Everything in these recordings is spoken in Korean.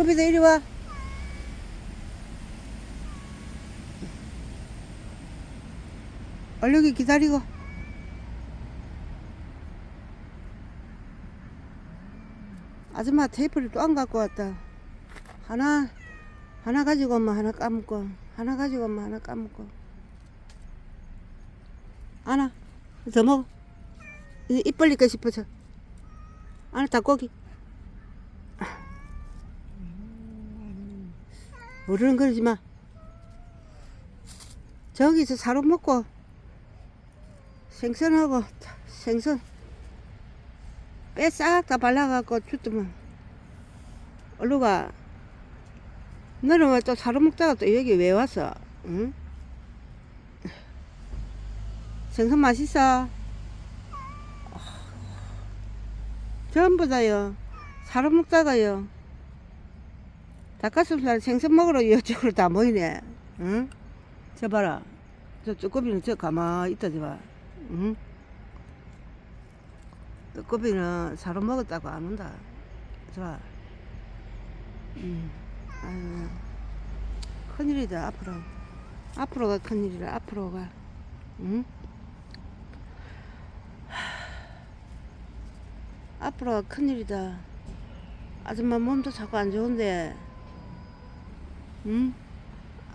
두꺼비도 이리 와. 얼른 기다리고. 아줌마 테이프를 또 안 갖고 왔다. 하나, 하나 가지고 엄마 하나 까먹고, 하나 가지고 엄마 하나 까먹고. 하나, 더 먹어. 입 벌릴까 싶어서. 하나 닭고기. 그러지 마. 저기서 사료 먹고 생선하고 생선 빼 싹 다 발라갖고 주더만 얼른 가. 너는 왜 또 사료 먹다가 또 여기 왜 왔어? 응? 생선 맛있어? 전부 다요. 사료 먹다가요. 닭가슴살 생선 먹으러 이쪽으로 다 모이네. 응? 저 봐라. 저 쭈꾸미는 저 가만히 있다, 저 봐. 응? 쭈꾸미는 사료 먹었다고 안 온다. 저 봐. 응. 아유. 큰일이다, 앞으로. 앞으로가 큰일이라, 앞으로가. 응? 하, 앞으로가 큰일이다. 아줌마 몸도 자꾸 안 좋은데, 응?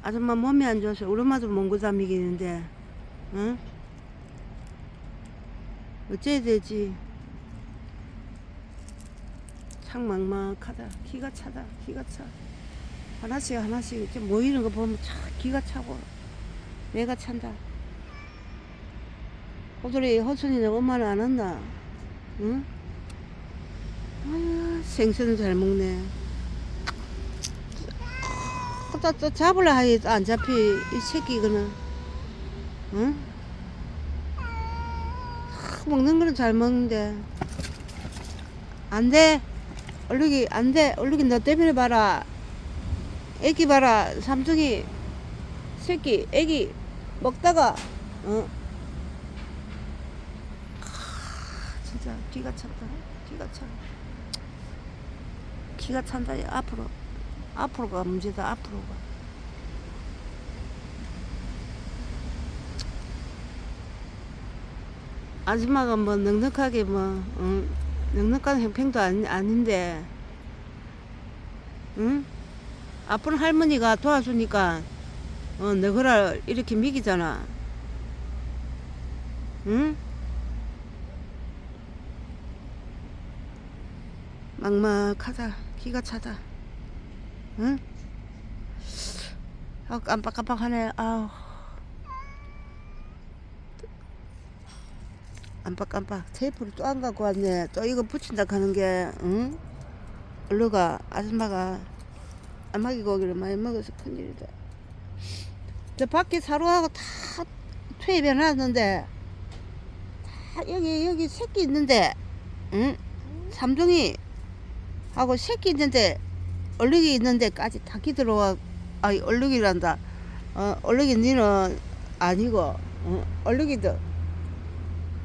아줌마 몸이 안 좋아서 우리 엄마도 몽고잠이기는데, 응? 어째야 되지? 참 막막하다. 기가 차다. 기가 차. 하나씩 하나씩 이렇게 모이는 거 보면 참 기가 차고 내가 찬다. 호돌이 호순이는 엄마는 안 한다. 응? 아유, 생선을 잘 먹네. 또, 또 잡으려 하니 안 잡히, 이 새끼, 이거는. 응? 하, 먹는 거는 잘 먹는데. 안 돼. 얼룩이, 안 돼. 얼룩이 너 때문에 봐라. 애기 봐라. 삼성이, 새끼, 애기, 먹다가, 어? 하, 진짜 기가 찼다. 기가 차. 기가 찬다. 야, 앞으로. 앞으로가 문제다. 앞으로가. 아줌마가 뭐 넉넉하게 뭐 응? 넉넉한 형편도 아니, 아닌데 응? 아픈 할머니가 도와주니까 어, 너그라 이렇게 미기잖아 응? 막막하다 기가 차다 응? 아 깜빡깜빡하네 아우 깜빡깜빡 테이프를 또 안 갖고 왔네 또 이거 붙인다 하는 게 응? 얼루가 아줌마가 아마기 고기를 많이 먹어서 큰일이다 저 밖에 사료하고 다 투입해 놨는데 다 여기 여기 새끼 있는데 응? 삼종이 하고 새끼 있는데 얼룩이 있는 데까지 닭이 들어와 아니 얼룩이란다. 어 얼룩이 니는 아니고 어, 얼룩이도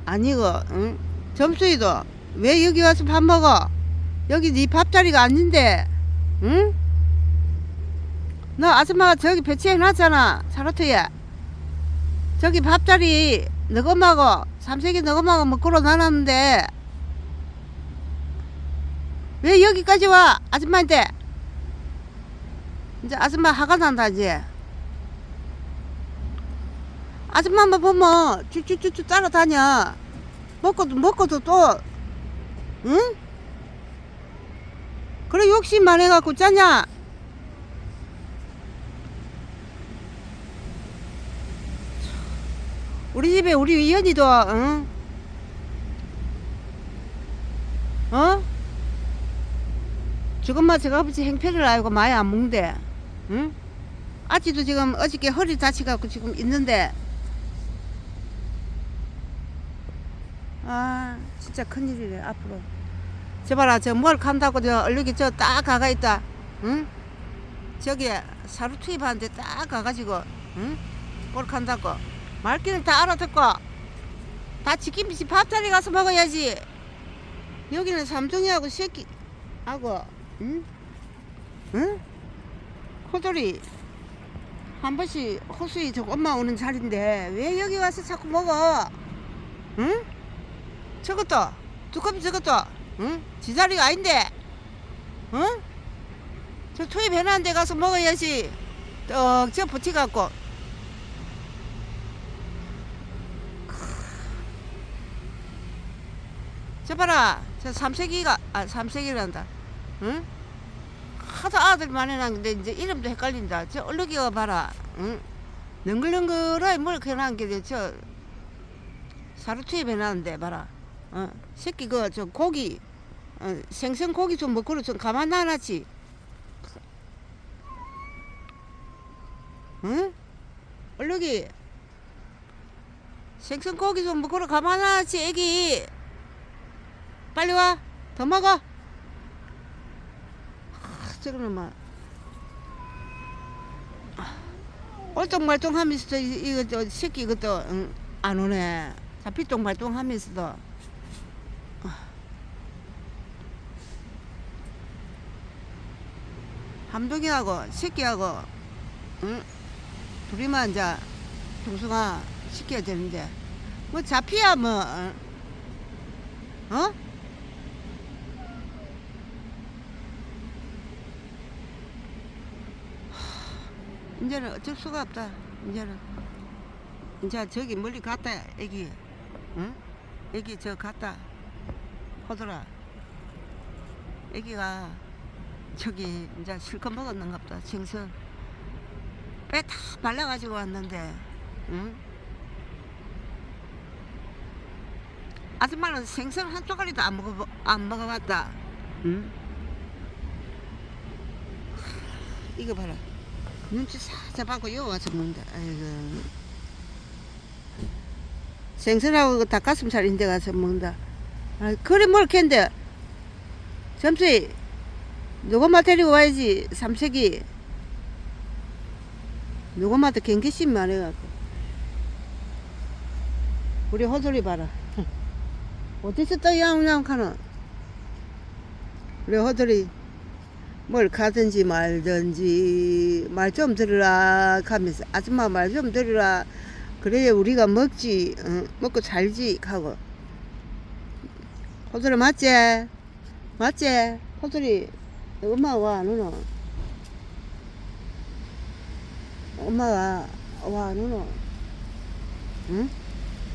아니고 응? 점수이도. 왜 여기 와서 밥 먹어? 여기 네 밥자리가 아닌데 응? 너 아줌마가 저기 배치해 놨잖아 사로트에. 저기 밥자리 먹어. 삼색이 먹어. 먹고로 나눴는데. 왜 여기까지 와 아줌마한테 이제 아줌마 화가 난다 이제 아줌마만 보면 쭉쭉쭉쭉 따라다녀 먹고도 먹고도 또 응? 그래 욕심만 해갖고 짜냐 우리 집에 우리 이현이도 응? 어? 저것만 저거 아버지 행패를 알고 많이 안 먹는데 응? 아직도 지금 어저께 허리 다치갖고 지금 있는데 아 진짜 큰일이래 앞으로 저 봐라 저뭘 간다고 저 얼룩이 저 딱 가가 있다 응? 저기 사료 투입하는데 딱 가가지고 응? 뭘 간다고 말귀를 다 알아듣고 다 지킴이지 밥자리 가서 먹어야지 여기는 삼둥이하고 새끼 하고 응? 응? 호돌이 한 번씩 호수이 저 엄마 오는 자리인데 왜 여기 와서 자꾸 먹어? 응? 저것도 두꺼비 저것도 응? 지 자리가 아닌데 응? 저 투입 해놓은 데 가서 먹어야지 떡저 붙여갖고 저 봐라 저 삼색이가 아 삼색이란다 응? 하도 아들 많이 낳는데 이제 이름도 헷갈린다 저 얼룩이가 봐라 응? 능글능글하게 뭘 해놓은 게저 사료 투입 해놨는데 봐라 어? 새끼 그저 고기 어, 생선 고기 좀 먹고로 좀 가만 놔놨지 응? 얼룩이 생선 고기 좀 먹고로 가만 놔놨지 애기 빨리 와. 더 먹어. 아, 저거는 막 얼똥말똥 하면서도 이- 이거 저 새끼 이것도 응, 안 오네. 자필똥말똥 하면서도 아. 함동이하고 새끼하고 응? 둘이만 이제 중성아 시켜야 되는데 뭐 잡히야 뭐 어? 어? 이제는 어쩔 수가 없다. 이제는 이제 저기 멀리 갔다 애기, 응? 애기 저 갔다 호들아. 애기가 저기 이제 실컷 먹었는가 보다. 생선 배다 말라가지고 왔는데, 응? 아줌마는 생선 한 쪼가리도 안 먹어 안 먹어봤다. 응? 이거 봐라. 눈치 살짝 받고 여기 와서 먹는다. 아이고. 생선하고 그 닭가슴살 인데 가서 먹는다. 아, 그래 뭘 캔데. 점수이 누구만 데리고 와야지 삼색이. 누구마다 경계심 많아갖고. 우리 호돌이 봐라. 어디서 또 야옹야옹 하노? 우리 호돌이 뭘 가든지 말든지 말 좀 들으라 하면서 아줌마 말 좀 들으라 그래야 우리가 먹지 어, 먹고 살지 하고 호돌이 맞지? 맞지? 호돌이 엄마 와안 오노? 엄마가 와안 오노? 응?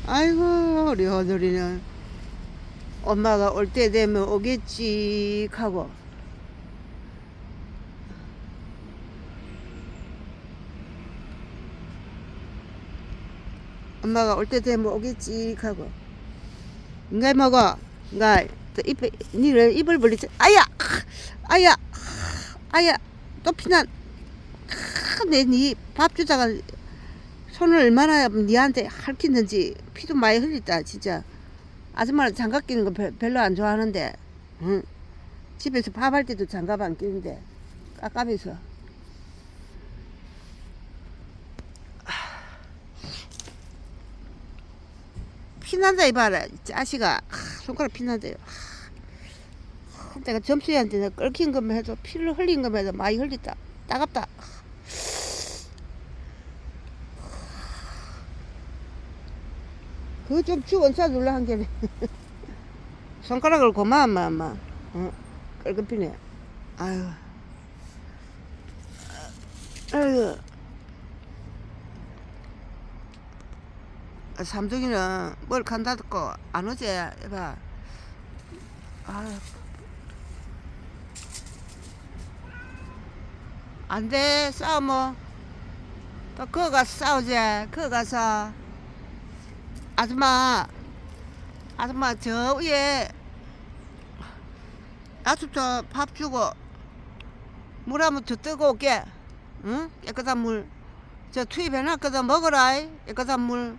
아이고 우리 호돌이는 엄마가 올 때 되면 오겠지 하고 엄마가 올 때 되면 오겠지 하고. 인가 먹어. 또 입에 니를 입을 벌리지. 아야! 아야! 아야! 또 피난. 내니밥 주다가 손을 얼마나 니한테 핥히는지 피도 많이 흘렸다 진짜. 아줌마는 장갑 끼는 거 별- 별로 안 좋아하는데 응. 집에서 밥 할 때도 장갑 안 끼는데 깝깝해서 피난다 이봐라 하, 손가락 피난다요 하, 내가 점수이한테 내가 끓긴 것만 해도 피를 흘린 것만 해도 많이 흘렸다. 따갑다. 그거 좀 주원사 눌러 한 개네 손가락을 고마워 마 엄마. 어, 끓긴 피네. 아유. 아유 삼둥이는 뭘 간다듣고 안 오지 해봐. 아유. 안돼 싸우면. 또 그거 가서 싸우지 그거 가서. 아줌마 아줌마 저 위에 아침부터 밥 주고 물 한번 더 뜨고 올게. 응? 깨끗한 물. 저 투입해놨거든 먹어라 이. 깨끗한 물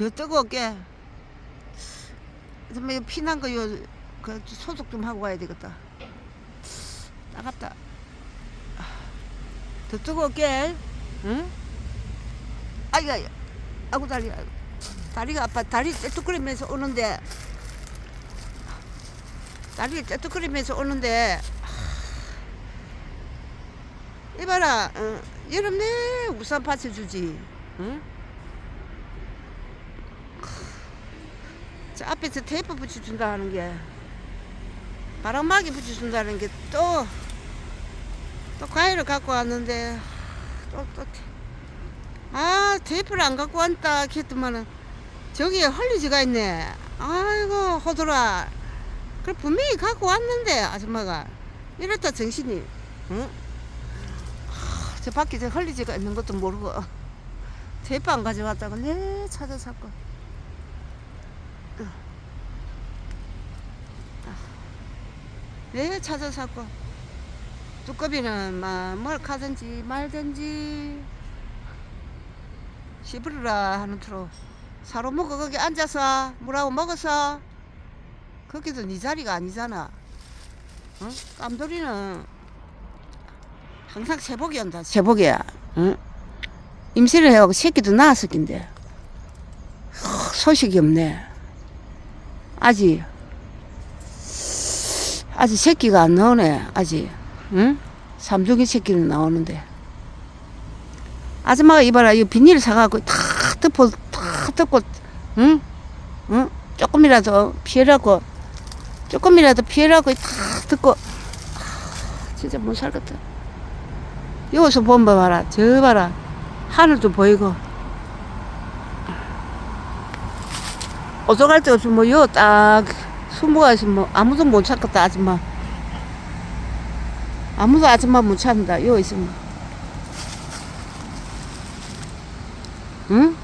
더 올게. 아줌마 이거 피난 거요 그 소독 좀 하고 가야 되겠다. 따갑다. 더 뜨고 올게. 응? 아이고 아이고. 아이고 다리 아이고. 다리가 아파. 다리 떼뚝거리면서 오는데. 다리 떼떡거리면서 오는데. 하, 이봐라 어, 여름 내 우산 받쳐주지. 응? 저 앞에서 테이프 붙여준다 하는 게 바람막이 붙여준다는 게 또 또 과일을 갖고 왔는데 또또아 테이프를 안 갖고 왔다 했더만은 저기에 헐리지가 있네. 아이고 호돌아. 그래 분명히 갖고 왔는데 아줌마가. 이렇다 정신이. 응? 하, 저 밖에 저 헐리지가 있는 것도 모르고 테이프 안 가져왔다고 내 찾아 찾고 내 찾아 찾고. 두꺼비는 막뭘 가든지 말든지 씹으라 하는 투로 사로 먹어 거기 앉아서 뭐라고 먹어서 거기도 네 자리가 아니잖아. 어? 깜돌이는 항상 새복이 온다 새복이야. 응? 임신을 해갖고 새끼도 낳았을 낀데. 소식이 없네. 아직 아직 새끼가 안 나오네 아직. 응? 삼종이 새끼는 나오는데. 아줌마가 이봐라 이 비닐 사갖고 다 덮어 다 덮고 응? 응? 조금이라도 피해라고 조금이라도 피해라고 다 듣고. 아, 진짜 못 살겠다. 여기서 보면 봐라 저 봐라. 하늘도 보이고. 어떡할 데 없이 뭐여딱 있으면 뭐 아무도 못 찾겠다 아줌마. 아무도 아줌마 못 찾는다. 여기 있으면. 응?